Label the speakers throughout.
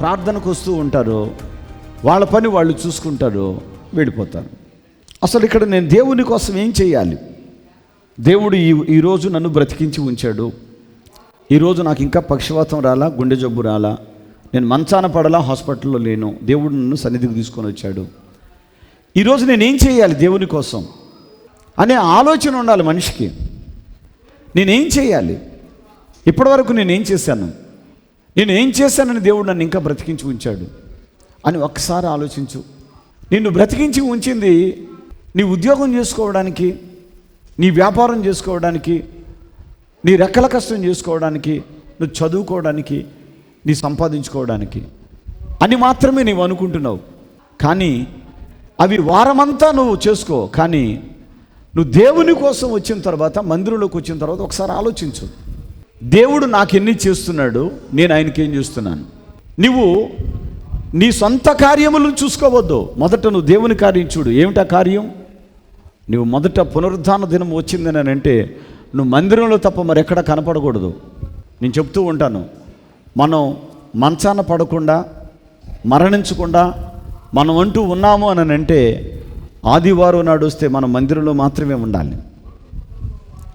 Speaker 1: ప్రార్థనకు వస్తూ ఉంటారు. వాళ్ళ పని వాళ్ళు చూసుకుంటారు వెళ్ళిపోతారు. అసలు ఇక్కడ నేను దేవుని కోసం ఏం చేయాలి? దేవుడు ఈ ఈరోజు నన్ను బ్రతికించి ఉంచాడు. ఈరోజు నాకు ఇంకా పక్షవాతం రాలా గుండె జబ్బు రాలా. నేను మంచాన పడలా హాస్పిటల్లో లేను. దేవుడు నన్ను సన్నిధికి తీసుకొని వచ్చాడు. ఈరోజు నేనేం చేయాలి దేవుని కోసం? అనే ఆలోచన ఉండాలి మనిషికి. నేనేం చేయాలి? ఇప్పటివరకు నేనేం చేశాను? నేను ఏం చేశానని దేవుడు నన్ను ఇంకా బ్రతికించి ఉంచాడు అని ఒక్కసారి ఆలోచించు. నిన్ను బ్రతికించి ఉంచింది నీ ఉద్యోగం చేసుకోవడానికి నీ వ్యాపారం చేసుకోవడానికి నీ రెక్కల కష్టం చేసుకోవడానికి నువ్వు చదువుకోవడానికి నీ సంపాదించుకోవడానికి అని మాత్రమే నీవు అనుకుంటున్నావు. కానీ అవి వారమంతా నువ్వు చేసుకో. కానీ నువ్వు దేవుని కోసం వచ్చిన తర్వాత మందిరంలోకి వచ్చిన తర్వాత ఒకసారి ఆలోచించు. దేవుడు నాకు ఎన్ని చేస్తున్నాడు నేను ఆయనకి ఏం చేస్తున్నాను? నువ్వు నీ సొంత కార్యములను చూసుకోవద్దు. మొదట నువ్వు దేవుని కార్యం చూడు. ఏమిటా కార్యం? నువ్వు మొదట పునరుద్ధాన దినం వచ్చిందని అంటే నువ్వు మందిరంలో తప్ప మరెక్కడ కనపడకూడదు. నేను చెప్తూ ఉంటాను. మనం మంచాన పడకుండా మరణించకుండా మనం అంటూ ఉన్నాము అని అంటే ఆదివారం నాడు వస్తే మన మందిరంలో మాత్రమే ఉండాలి.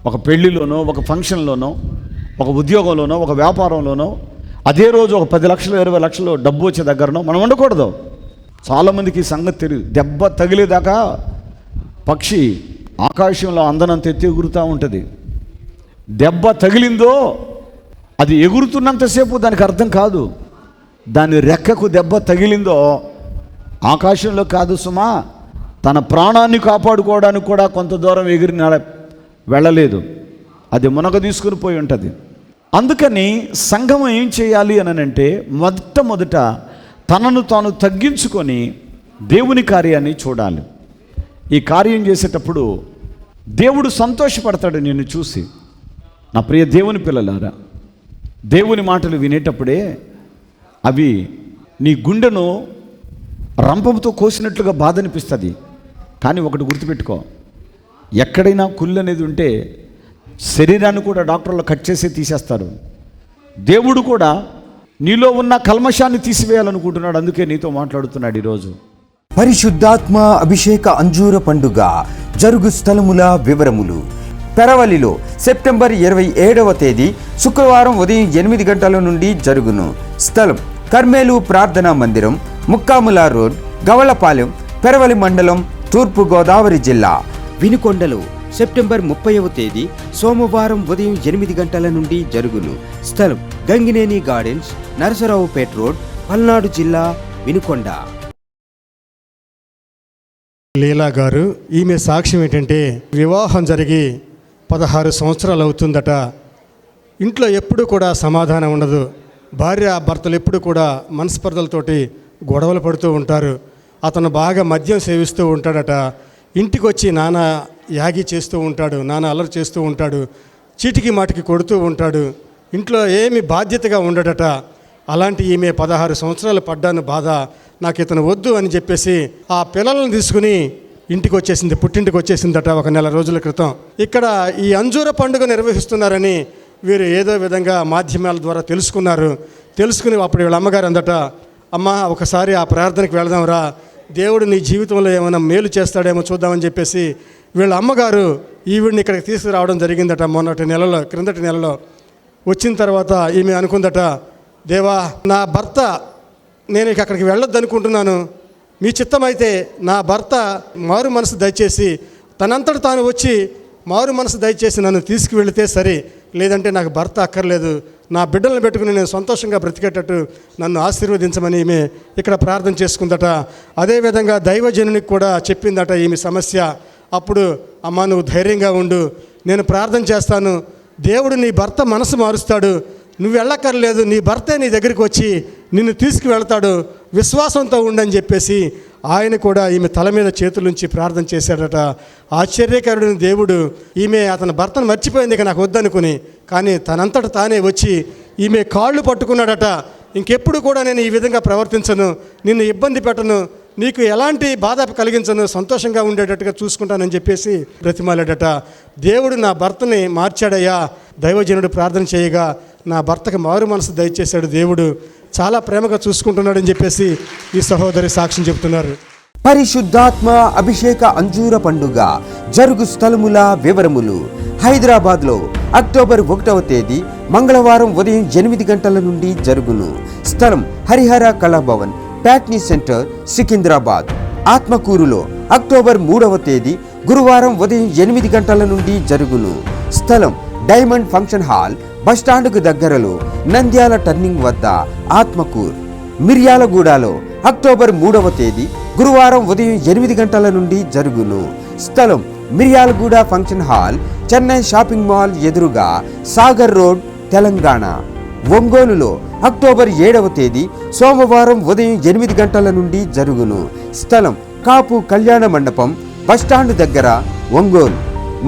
Speaker 1: ఒక పెళ్ళిలోనో ఒక ఫంక్షన్లోనో ఒక ఉద్యోగంలోనో ఒక వ్యాపారంలోనో అదే రోజు ఒక పది లక్షలు ఇరవై లక్షలు డబ్బు వచ్చే దగ్గరనో మనం ఉండకూడదు. చాలామందికి ఈ సంగతి తెలియదు దెబ్బ తగిలేదాకా పక్షి ఆకాశంలో అందనంత ఎత్తి ఎగురుతూ ఉంటుంది. దెబ్బ తగిలిందో అది ఎగురుతున్నంతసేపు దానికి అర్థం కాదు. దాని రెక్కకు దెబ్బ తగిలిందో ఆకాశంలో కాదు సుమా తన ప్రాణాన్ని కాపాడుకోవడానికి కూడా కొంత దూరం ఎగిరిన వెళ్ళలేదు. అది మునగ తీసుకుని పోయి ఉంటుంది. అందుకని సంఘం ఏం చేయాలి అని అంటే మొట్టమొదట తనను తాను తగ్గించుకొని దేవుని కార్యాన్ని చూడాలి. ఈ కార్యం చేసేటప్పుడు దేవుడు సంతోషపడతాడు నిన్ను చూసి. నా ప్రియ దేవుని పిల్లలారా దేవుని మాటలు వినేటప్పుడే అవి నీ గుండెను రంపంతో కోసినట్లుగా బాధ అనిపిస్తుంది కానీ ఒకటి గుర్తుపెట్టుకో ఎక్కడైనా కుళ్ళు అనేది ఉంటే శరీరాన్ని కూడా డాక్టర్లు కట్ చేసి తీసేస్తారు. దేవుడు కూడా నీలో ఉన్న కల్మషాన్ని తీసివేయాలనుకుంటున్నాడు అందుకే నీతో మాట్లాడుతున్నాడు ఈరోజు.
Speaker 2: పరిశుద్ధాత్మ అభిషేక అంజూర పండుగ జరుగు స్థలముల వివరములు. పెరవలిలో సెప్టెంబర్ ఇరవై ఏడవ తేదీ శుక్రవారం ఉదయం ఎనిమిది గంటల నుండి జరుగును. స్థలం కర్మేలు ప్రార్థనా మందిరం ముక్కాముల రోడ్ గవళపాలెం పెరవలి మండలం తూర్పు గోదావరి జిల్లా.
Speaker 3: వినుకొండలో సెప్టెంబర్ ముప్పైవ తేదీ సోమవారం ఉదయం ఎనిమిది గంటల నుండి జరుగును. స్థలం గంగినేని గార్డెన్స్ నరసరావుపేట రోడ్ పల్నాడు జిల్లా వినుకొండ.
Speaker 4: లీలా గారు ఈమె సాక్ష్యం ఏంటంటే వివాహం జరిగి పదహారు సంవత్సరాలు అవుతుందట. ఇంట్లో ఎప్పుడు కూడా సమాధానం ఉండదు. భార్య భర్తలు ఎప్పుడు కూడా మనస్పర్ధలతోటి గొడవలు పడుతూ ఉంటారు. అతను బాగా మద్యం సేవిస్తూ ఉంటాడట. ఇంటికి వచ్చి నాన్న యాగి చేస్తూ ఉంటాడు నాన్న అల్లరి చేస్తూ ఉంటాడు చీటికి మాటికి కొడుతూ ఉంటాడు ఇంట్లో ఏమి బాధ్యతగా ఉండడట అలాంటి ఈమె పదహారు సంవత్సరాలు పడ్డాను బాధ నాకు ఇతను వద్దు అని చెప్పేసి ఆ పిల్లలను తీసుకుని ఇంటికి వచ్చేసింది పుట్టింటికి వచ్చేసిందట ఒక నెల రోజుల క్రితం. ఇక్కడ ఈ అంజూర పండుగ నిర్వహిస్తున్నారని వీరు ఏదో విధంగా మాధ్యమాల ద్వారా తెలుసుకున్నారు. తెలుసుకుని అప్పుడు వీళ్ళ అమ్మగారు అందట అమ్మ ఒకసారి ఆ ప్రార్థనకి వెళదాంరా దేవుడు నీ జీవితంలో ఏమైనా మేలు చేస్తాడేమో చూద్దామని చెప్పేసి వీళ్ళ అమ్మగారు ఈవిడిని ఇక్కడికి తీసుకురావడం జరిగిందట మొన్నటి నెలలో క్రిందటి నెలలో. వచ్చిన తర్వాత ఈమె అనుకుందట దేవా నా భర్త నేను ఇక అక్కడికి వెళ్ళొద్దు అనుకుంటున్నాను మీ చిత్తమైతే నా భర్త మారు మనసు దయచేసి తనంతట తాను వచ్చి మారు మనసు దయచేసి నన్ను తీసుకువెళితే సరే లేదంటే నాకు భర్త అక్కర్లేదు. నా బిడ్డలను పెట్టుకుని నేను సంతోషంగా బ్రతికేటట్టు నన్ను ఆశీర్వదించమని ఈమె ఇక్కడ ప్రార్థన చేసుకుందట. అదేవిధంగా దైవజనునికి కూడా చెప్పిందట ఈమె సమస్య. అప్పుడు అమ్మ నువ్వు ధైర్యంగా ఉండు. నేను ప్రార్థన చేస్తాను. దేవుడు నీ భర్త మనసు మారుస్తాడు. నువ్వు వెళ్ళక్కర్లేదు. నీ భర్తే నీ దగ్గరికి వచ్చి నిన్ను తీసుకువెళ్తాడు. విశ్వాసంతో ఉండని చెప్పేసి ఆయన కూడా ఈమె తల మీద చేతులుంచి ప్రార్థన చేశాడట. ఆశ్చర్యకరుడిని దేవుడు ఈమె అతని భర్తను మర్చిపోయింది ఇక నాకు వద్దనుకుని. కానీ తనంతట తానే వచ్చి ఈమె కాళ్ళు పట్టుకున్నాడట. ఇంకెప్పుడు కూడా నేను ఈ విధంగా ప్రవర్తించను. నిన్ను ఇబ్బంది పెట్టను. నీకు ఎలాంటి బాధ కలిగించను సంతోషంగా ఉండేటట్టుగా చూసుకుంటానని చెప్పేసి బ్రతిమాలాడట. దేవుడు నా భర్తని మార్చాడయ్యా. దైవజనుడు ప్రార్థన చేయగా నా భర్తకు మారు మనసు దయచేశాడు దేవుడు. చాలా ప్రేమగా చూసుకుంటున్నాడని చెప్పేసి ఈ సహోదరి సాక్ష్యం చెబుతున్నారు.
Speaker 2: పరిశుద్ధాత్మ అభిషేక అంజూర పండుగ జరుగు స్థలముల వివరములు. హైదరాబాద్లో అక్టోబర్ ఒకటవ తేదీ మంగళవారం ఉదయం ఎనిమిది గంటల నుండి జరుగును. స్థలం హరిహర కళాభవన్ ప్యాట్నీ సెంటర్ సికింద్రాబాద్. ఆత్మకూరులో అక్టోబర్ మూడవ తేదీ గురువారం ఉదయం ఎనిమిది గంటల నుండి జరుగును. స్థలం డైమండ్ ఫంక్షన్ హాల్ బస్టాండ్కు దగ్గరలో నంద్యాల టర్నింగ్ వద్ద ఆత్మకూర్. మిర్యాలగూడలో అక్టోబర్ మూడవ తేదీ గురువారం ఉదయం ఎనిమిది గంటల నుండి జరుగును. స్థలం Miryalaguda function hall Chennai shopping mall ఎదురుగా సాగర్ రోడ్ తెలంగాణ. ఒంగోలులో అక్టోబర్ ఏడవ తేదీ సోమవారం ఉదయం ఎనిమిది గంటల నుండి జరుగును. స్థలం కాపు కళ్యాణ మండపం బస్టాండ్ దగ్గర ఒంగోలు.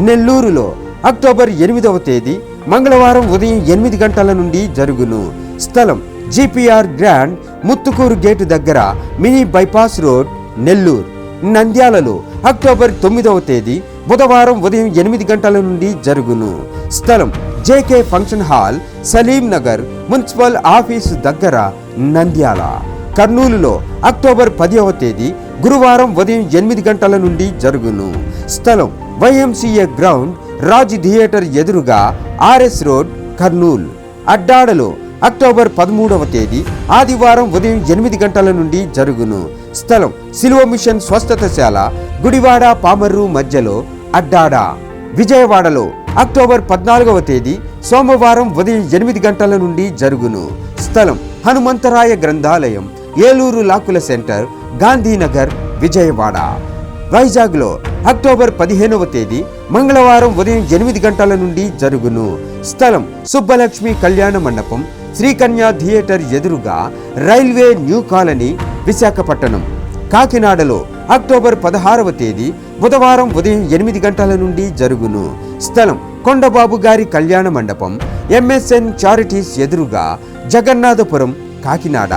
Speaker 2: నెల్లూరులో అక్టోబర్ ఎనిమిదవ తేదీ మంగళవారం ఉదయం ఎనిమిది గంటల నుండి జరుగును. స్థలం జిపిఆర్ గ్రాండ్ ముత్తుకూరు గేటు దగ్గర మినీ బైపాస్ రోడ్ నెల్లూరు. నంద్యాలలో అక్టోబర్ తొమ్మిదవ తేదీ బుధవారం ఉదయం ఎనిమిది గంటల నుండి జరుగును. స్థలం JK function hall Saleem Nagar municipal office దగ్గర నంద్యాల. కర్నూలులో అక్టోబర్ పదివ తేదీ గురువారం ఉదయం ఎనిమిది గంటల నుండి జరుగును. స్థలం వైఎంసీఏ గ్రౌండ్ రాజ్ థియేటర్ ఎదురుగా ఆర్ఎస్ రోడ్ కర్నూలు. అడ్డాడలో అక్టోబర్ పదమూడవ తేదీ ఆదివారం ఉదయం ఎనిమిది గంటల నుండి జరుగును. స్థలం సిలువ మిషన్ స్వస్థతశాల గుడివాడ పామర్రు మధ్యలో అడ్డాడ. విజయవాడలో అక్టోబర్ పద్నాలుగవ తేదీ సోమవారం ఉదయం ఎనిమిది గంటల నుండి జరుగును. స్థలం హనుమంతరాయ గ్రంథాలయం ఏలూరు లాకుల సెంటర్ గాంధీనగర్ విజయవాడ. వైజాగ్లో అక్టోబర్ పదిహేనవ తేదీ మంగళవారం ఉదయం ఎనిమిది గంటల నుండి జరుగును. స్థలం సుబ్బలక్ష్మి కళ్యాణ మండపం శ్రీకన్యా థియేటర్ ఎదురుగా రైల్వే న్యూ కాలనీ విశాఖపట్నం. కాకినాడలో అక్టోబర్ పదహారవ తేదీ బుధవారం ఉదయం ఎనిమిది గంటల నుండి జరుగును. స్థలం కొండబాబు గారి కళ్యాణ మండపం ఎంఎస్ఎన్ చారిటీస్ ఎదురుగా జగన్నాథపురం కాకినాడ.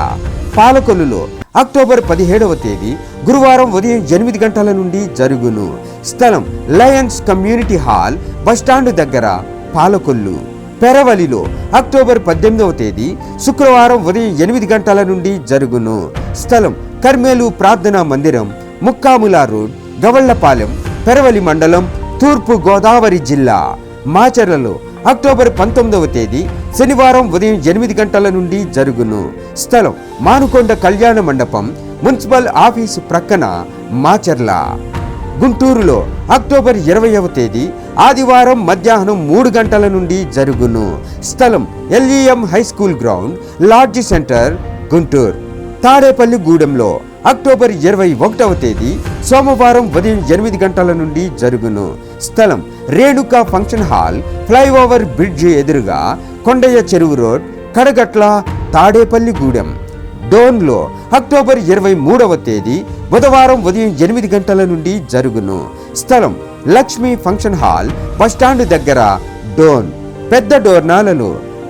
Speaker 2: పాలకొల్లులో అక్టోబర్ పదిహేడవ తేదీ గురువారం ఉదయం ఎనిమిది గంటల నుండి జరుగును. స్థలం లయన్స్ కమ్యూనిటీ హాల్ బస్టాండ్ దగ్గర పాలకొల్లు. పెరవలిలో అక్టోబర్ పద్దెనిమిదవ తేదీ శుక్రవారం ఉదయం ఎనిమిది గంటల నుండి జరుగును. స్థలం కర్మేలు ప్రార్థనా మందిరం ముక్కాముల రోడ్ గవళ్ళపాలెం పెరవలి మండలం తూర్పు గోదావరి జిల్లా మాచర్లలో అక్టోబర్ పంతొమ్మిదవ తేదీ శనివారం ఉదయం ఎనిమిది గంటల నుండి జరుగును. స్థలం మానుకొండ కళ్యాణ మండపం మున్సిపల్ ఆఫీసు ప్రక్కన మాచర్ల. గుంటూరులో అక్టోబర్ ఇరవైవ తేదీ ఆదివారం మధ్యాహ్నం మూడు గంటల నుండి జరుగును. స్థలం LEM high school ground lodge centre Guntur. Tadepalli గూడెంలో October ఇరవై ఒకటవ తేదీ సోమవారం ఉదయం ఎనిమిది గంటల నుండి జరుగును. స్థలం Renuka function hall flyover bridge ఎదురుగా కొండయ్య చెరువు రోడ్ కడగట్ల తాడేపల్లిగూడెం డోన్లో అక్టోబర్ ఇరవై మూడవ తేదీ బుధవారం ఉదయం ఎనిమిది గంటల నుండి జరుగును. స్థలం లక్ష్మీ ఫంక్షన్ హాల్ బస్టాండ్ దగ్గర డోన్. పెద్ద డోర్నాలలో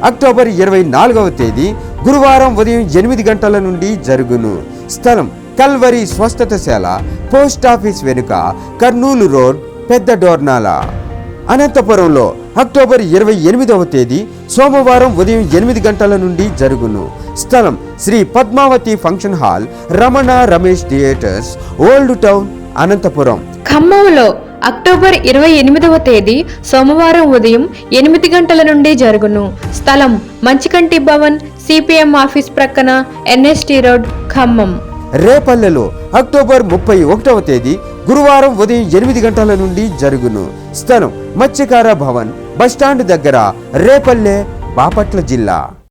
Speaker 2: అక్టోబర్ ఇరవై నాలుగవ తేదీ గురువారం ఉదయం ఎనిమిది గంటల నుండి జరుగును. స్థలం కల్వరి స్వస్థతశాల పోస్ట్ ఆఫీస్ వెనుక కర్నూలు రోడ్ పెద్ద డోర్నాల? అనంతపురంలో అక్టోబర్ ఇరవై ఎనిమిదవ తేదీ సోమవారం ఉదయం ఎనిమిది గంటల నుండి జరుగును. స్థలం Sri Padmavathi function hall Ramana Ramesh theatres old town Anantapur.
Speaker 5: ఖమ్మంలో అక్టోబర్ ఇరవై ఎనిమిదవ తేదీ సోమవారం ఉదయం ఎనిమిది గంటల నుండి జరుగును. స్థలం మంచికంటి భవన్ సిపిఎం ఆఫీస్ ప్రక్కన ఎన్ఎస్టి రోడ్ ఖమ్మం.
Speaker 2: రేపల్లెలో అక్టోబర్ ముప్పై ఒకటవ తేదీ గురువారం ఉదయం ఎనిమిది గంటల నుండి జరుగును. స్థలం మత్స్యకార భవన్ బస్టాండ్ దగ్గర రేపల్లె బాపట్ల జిల్లా.